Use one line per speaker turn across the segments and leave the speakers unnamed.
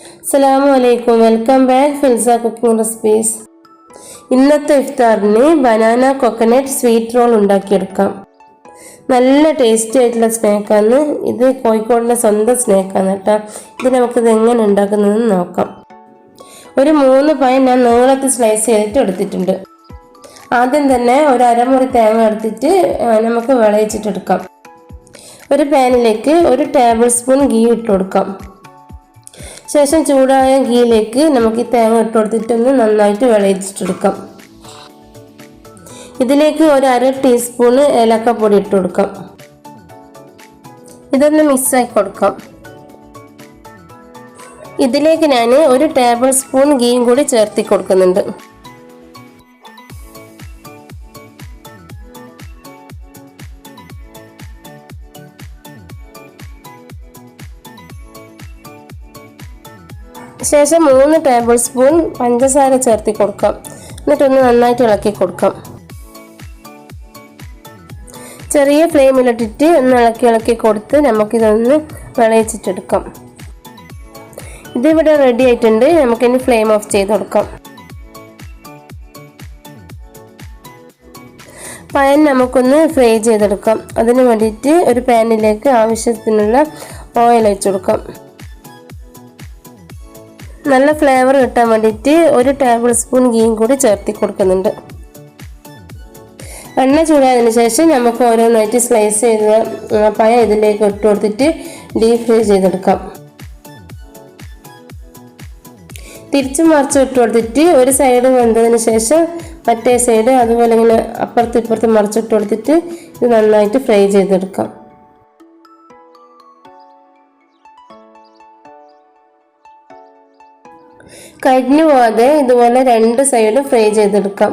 അസ്സലാമു അലൈക്കും. Welcome back Filsa cooking recipes ഇന്നത്തെ ഇഫ്താറിന് ബനാന കൊക്കനട്ട് സ്വീറ്റ് റോൾ ഉണ്ടാക്കിയെടുക്കാം. നല്ല ടേസ്റ്റി ആയിട്ടുള്ള സ്നാക്കാണ് ഇത് കോഴിക്കോടിന്റെ സ്വന്തം സ്നാക്കാണ് കേട്ടോ. ഇത് നമുക്കിത് എങ്ങനെ ഉണ്ടാക്കുന്നതെന്ന് നോക്കാം. ഒരു മൂന്ന് പഴം ഞാൻ നീളത്തിൽ സ്ലൈസ് ചെയ്തിട്ട് എടുത്തിട്ടുണ്ട്. ആദ്യം തന്നെ ഒരു അരമുറി തേങ്ങ എടുത്തിട്ട് നമുക്ക് വിളയിച്ചിട്ടെടുക്കാം. ഒരു പാനിലേക്ക് ഒരു ടേബിൾ സ്പൂൺ ഗീ ഇട്ട് കൊടുക്കാം. ശേഷം ചൂടായ ഗീയിലേക്ക് നമുക്ക് ഈ തേങ്ങ ഇട്ട് കൊടുത്തിട്ടൊന്ന് നന്നായിട്ട് വിളയിച്ചിട്ടെടുക്കാം. ഇതിലേക്ക് ഒരു അര ടീസ്പൂണ് ഏലക്കപ്പൊടി ഇട്ട് കൊടുക്കാം ഇതൊന്ന് മിക്സാക്കി കൊടുക്കാം. ഇതിലേക്ക് ഞാൻ ഒരു ടേബിൾ സ്പൂൺ ഗീയും കൂടി ചേർത്തി കൊടുക്കുന്നുണ്ട് ശേഷം മൂന്ന് ടേബിൾ സ്പൂൺ പഞ്ചസാര ചേർത്തി കൊടുക്കാം. എന്നിട്ടൊന്ന് നന്നായിട്ട് ഇളക്കി കൊടുക്കാം. ചെറിയ ഫ്ലെയിമിലിട്ടിട്ട് ഒന്ന് ഇളക്കി ഇളക്കി കൊടുത്ത് നമുക്കിതൊന്ന് വിളയിച്ചിട്ടെടുക്കാം. ഇതിവിടെ റെഡി ആയിട്ടുണ്ട്. നമുക്കിനി ഫ്ലെയിം ഓഫ് ചെയ്ത് കൊടുക്കാം. പയൻ നമുക്കൊന്ന് ഫ്രൈ ചെയ്തെടുക്കാം. അതിന് വേണ്ടിയിട്ട് ഒരു പാനിലേക്ക് ആവശ്യത്തിനുള്ള ഓയിൽ ഒഴിച്ചു കൊടുക്കാം. നല്ല ഫ്ലേവർ കിട്ടാൻ വേണ്ടിയിട്ട് ഒരു ടേബിൾ സ്പൂൺ ഗീയും കൂടി ചേർത്തി കൊടുക്കുന്നുണ്ട്. എണ്ണ ചൂടായതിനു ശേഷം നമുക്ക് ഓരോന്നായിട്ട് സ്ലൈസ് ചെയ്ത പഴം ഇതിലേക്ക് ഇട്ട് കൊടുത്തിട്ട് ഡീപ് ഫ്രൈ ചെയ്തെടുക്കാം. തിരിച്ചു മറിച്ച് ഇട്ട് കൊടുത്തിട്ട് ഒരു സൈഡ് വെന്തതിന് ശേഷം മറ്റേ സൈഡ് അതുപോലെ ഇങ്ങനെ അപ്പുറത്ത് ഇപ്പുറത്ത് മറിച്ചിട്ട് കൊടുത്തിട്ട് ഇത് നന്നായിട്ട് ഫ്രൈ ചെയ്തെടുക്കാം. കരിഞ്ഞു പോവാതെ ഇതുപോലെ രണ്ട് സൈഡും ഫ്രൈ ചെയ്തെടുക്കാം.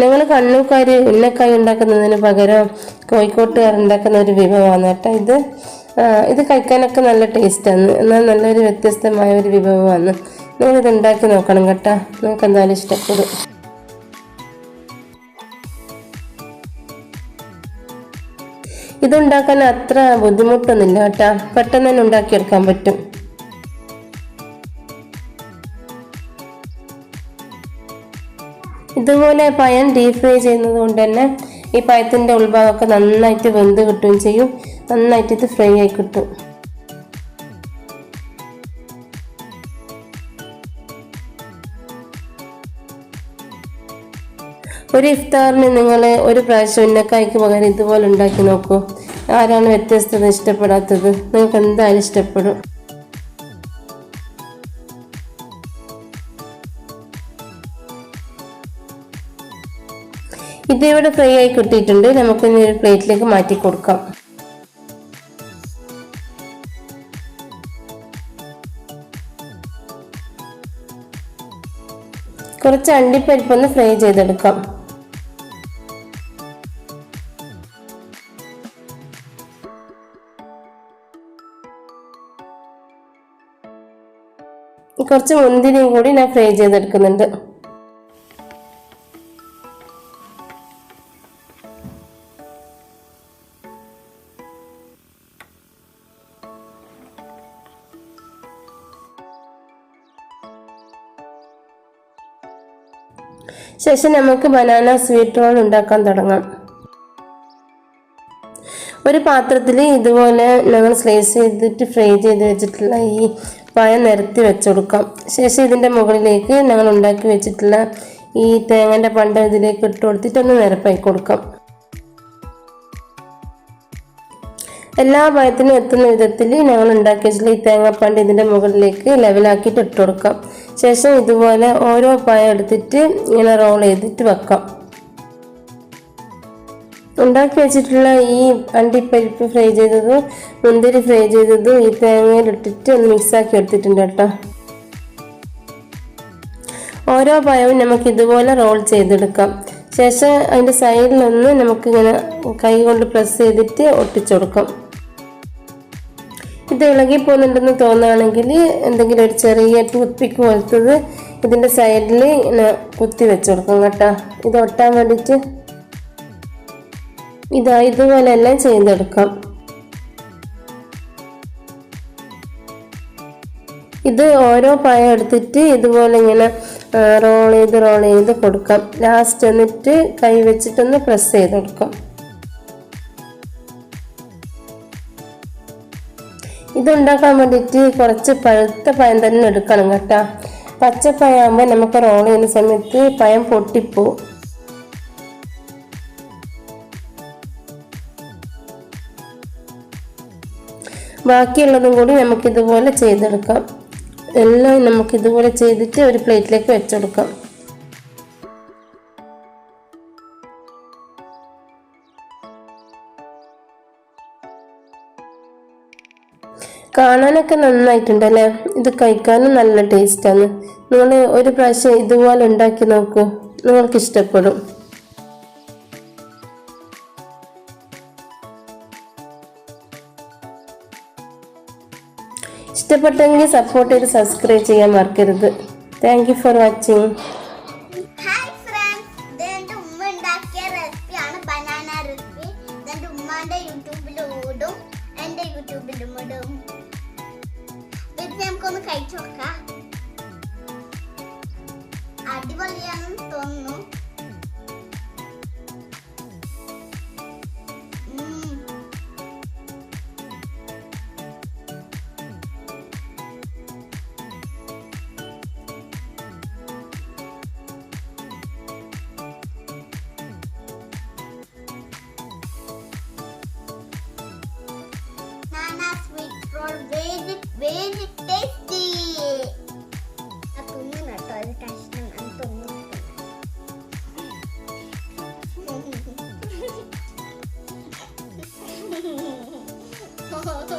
ഞങ്ങൾ കണ്ണൂക്കാർ ഉന്നക്കായി ഉണ്ടാക്കുന്നതിന് പകരം കോഴിക്കോട്ടുകാർ ഉണ്ടാക്കുന്ന ഒരു വിഭവമാണ് കേട്ടോ ഇത്. ഇത് കഴിക്കാനൊക്കെ നല്ല ടേസ്റ്റാണ് എന്നാൽ നല്ലൊരു വ്യത്യസ്തമായ ഒരു വിഭവമാണ്. നിങ്ങളിത് ഉണ്ടാക്കി നോക്കണം കേട്ടോ. നിങ്ങൾക്ക് എന്തായാലും ഇഷ്ടപ്പെടും. ഇതുണ്ടാക്കാൻ അത്ര ബുദ്ധിമുട്ടൊന്നുമില്ല കേട്ടോ. പെട്ടെന്ന് തന്നെ ഉണ്ടാക്കിയെടുക്കാൻ പറ്റും. ഇതുപോലെ പയൻ ഡീപ് ഫ്രൈ ചെയ്യുന്നത് കൊണ്ട് തന്നെ ഈ പഴത്തിന്റെ ഉൾഭാഗമൊക്കെ നന്നായിട്ട് വെന്ത് കിട്ടുകയും ചെയ്യും. നന്നായിട്ട് ഇത് ഫ്രൈ ആയി കിട്ടും. ഒരു ഇഫ്താറിന് നിങ്ങൾ ഒരു പ്രാവശ്യം ഉന്നക്കായ്ക്ക് പകരം ഇതുപോലെ ഉണ്ടാക്കി നോക്കൂ. ആരാണ് വ്യത്യസ്തത ഇഷ്ടപ്പെടാത്തത്? നിങ്ങൾക്ക് എന്തായാലും ഇഷ്ടപ്പെടും. ഇതിവിടെ ഫ്രൈ ആയി കിട്ടിയിട്ടുണ്ട്. നമുക്കിനി ഒരു പ്ലേറ്റിലേക്ക് മാറ്റി കൊടുക്കാം. കുറച്ച് അണ്ടിപ്പരിപ്പൊന്ന് ഫ്രൈ ചെയ്തെടുക്കാം. കുറച്ച് മുന്തിരിയും കൂടി ഞാൻ ഫ്രൈ ചെയ്തെടുക്കുന്നുണ്ട്. ശേഷം നമുക്ക് ബനാന സ്വീറ്റ് റോൾ ഉണ്ടാക്കാൻ തുടങ്ങാം. ഒരു പാത്രത്തിൽ ഇതുപോലെ ഞങ്ങൾ സ്ലൈസ് ചെയ്തിട്ട് ഫ്രൈ ചെയ്ത് വെച്ചിട്ടുള്ള ഈ പഴം നിരത്തി വെച്ചെടുക്കാം ശേഷം ഇതിന്റെ മുകളിലേക്ക് ഞങ്ങൾ ഉണ്ടാക്കി വെച്ചിട്ടുള്ള ഈ തേങ്ങന്റെ പണ്ട ഇതിലേക്ക് ഇട്ട് കൊടുത്തിട്ട് ഒന്ന് നിരപ്പാക്കി കൊടുക്കാം. എല്ലാ പായത്തിനും എത്തുന്ന വിധത്തിൽ ഞങ്ങൾ ഉണ്ടാക്കി വെച്ചിട്ടുള്ള ഈ തേങ്ങാപ്പണ്ട് ഇതിന്റെ മുകളിലേക്ക് ലെവലാക്കിയിട്ട് ഇട്ട് കൊടുക്കാം. ശേഷം ഇതുപോലെ ഓരോ പായ എടുത്തിട്ട് ഇങ്ങനെ റോൾ ചെയ്തിട്ട് വെക്കാം. ഉണ്ടാക്കി വെച്ചിട്ടുള്ള ഈ അണ്ടിപ്പരിപ്പ് ഫ്രൈ ചെയ്തതും മുന്തിരി ഫ്രൈ ചെയ്തതും ഈ തേങ്ങയിലിട്ടിട്ട് ഒന്ന് മിക്സാക്കി എടുത്തിട്ടുണ്ട് കേട്ടോ. ഓരോ പഴവും നമുക്ക് ഇതുപോലെ റോൾ ചെയ്തെടുക്കാം. ശേഷം അതിന്റെ സൈഡിലൊന്ന് നമുക്കിങ്ങനെ കൈ കൊണ്ട് പ്രസ് ചെയ്തിട്ട് ഒട്ടിച്ചു കൊടുക്കാം. ഇത് ഇളകി പോകുന്നുണ്ടെന്ന് തോന്നുകയാണെങ്കിൽ എന്തെങ്കിലും ഒരു ചെറിയ ടൂത്ത്പിക്ക് പോലത്തത് ഇതിന്റെ സൈഡിൽ ഇങ്ങനെ കുത്തി വെച്ച് കൊടുക്കും കേട്ടോ. ഇത് ഒട്ടാൻ വേണ്ടിയിട്ട് ഇതാ ഇതുപോലെ എല്ലാം ചെയ്തെടുക്കാം. ഇത് ഓരോ പായ എടുത്തിട്ട് ഇതുപോലെ ഇങ്ങനെ റോൾ ചെയ്ത് റോൾ ചെയ്ത് കൊടുക്കാം. ലാസ്റ്റ് എന്നിട്ട് കൈ വെച്ചിട്ടൊന്ന് പ്രസ് ചെയ്തെടുക്കാം ഇതുണ്ടാക്കാൻ വേണ്ടിയിട്ട് കുറച്ച് പഴുത്ത പഴം തന്നെ എടുക്കണം കേട്ടോ. പച്ചപ്പയാകുമ്പോൾ നമുക്ക് റോൾ ചെയ്യുന്ന സമയത്ത് പഴം പൊട്ടിപ്പോവും. ബാക്കിയുള്ളതും കൂടി നമുക്കിതുപോലെ ചെയ്തെടുക്കാം. എല്ലാം നമുക്കിതുപോലെ ചെയ്തിട്ട് ഒരു പ്ലേറ്റിലേക്ക് വെച്ചെടുക്കാം. കാണാനൊക്കെ നന്നായിട്ടുണ്ടല്ലേ? ഇത് കഴിക്കാനും നല്ല ടേസ്റ്റാണ് നിങ്ങൾ ഒരു പ്രാവശ്യം ഇതുപോലെ ഉണ്ടാക്കി നോക്കൂ. നിങ്ങൾക്ക് ഇഷ്ടപ്പെടും ഇഷ്ടപ്പെട്ടെങ്കിൽ സപ്പോർട്ട് ചെയ്ത് സബ്സ്ക്രൈബ് ചെയ്യാൻ മറക്കരുത്. Thank you for watching
hi ഉമ്മ ഉണ്ടാക്കിയ റെസിപ്പിയാണ് ബനാന യൂട്യൂബിൽ ഓടും യൂട്യൂബിലും കഴിച്ചു നോക്കാം. അടിപൊളിയാണെന്ന് തോന്നുന്നു. for very, very tasty. Ato muna to. Ikas ng anto muna to. Oh,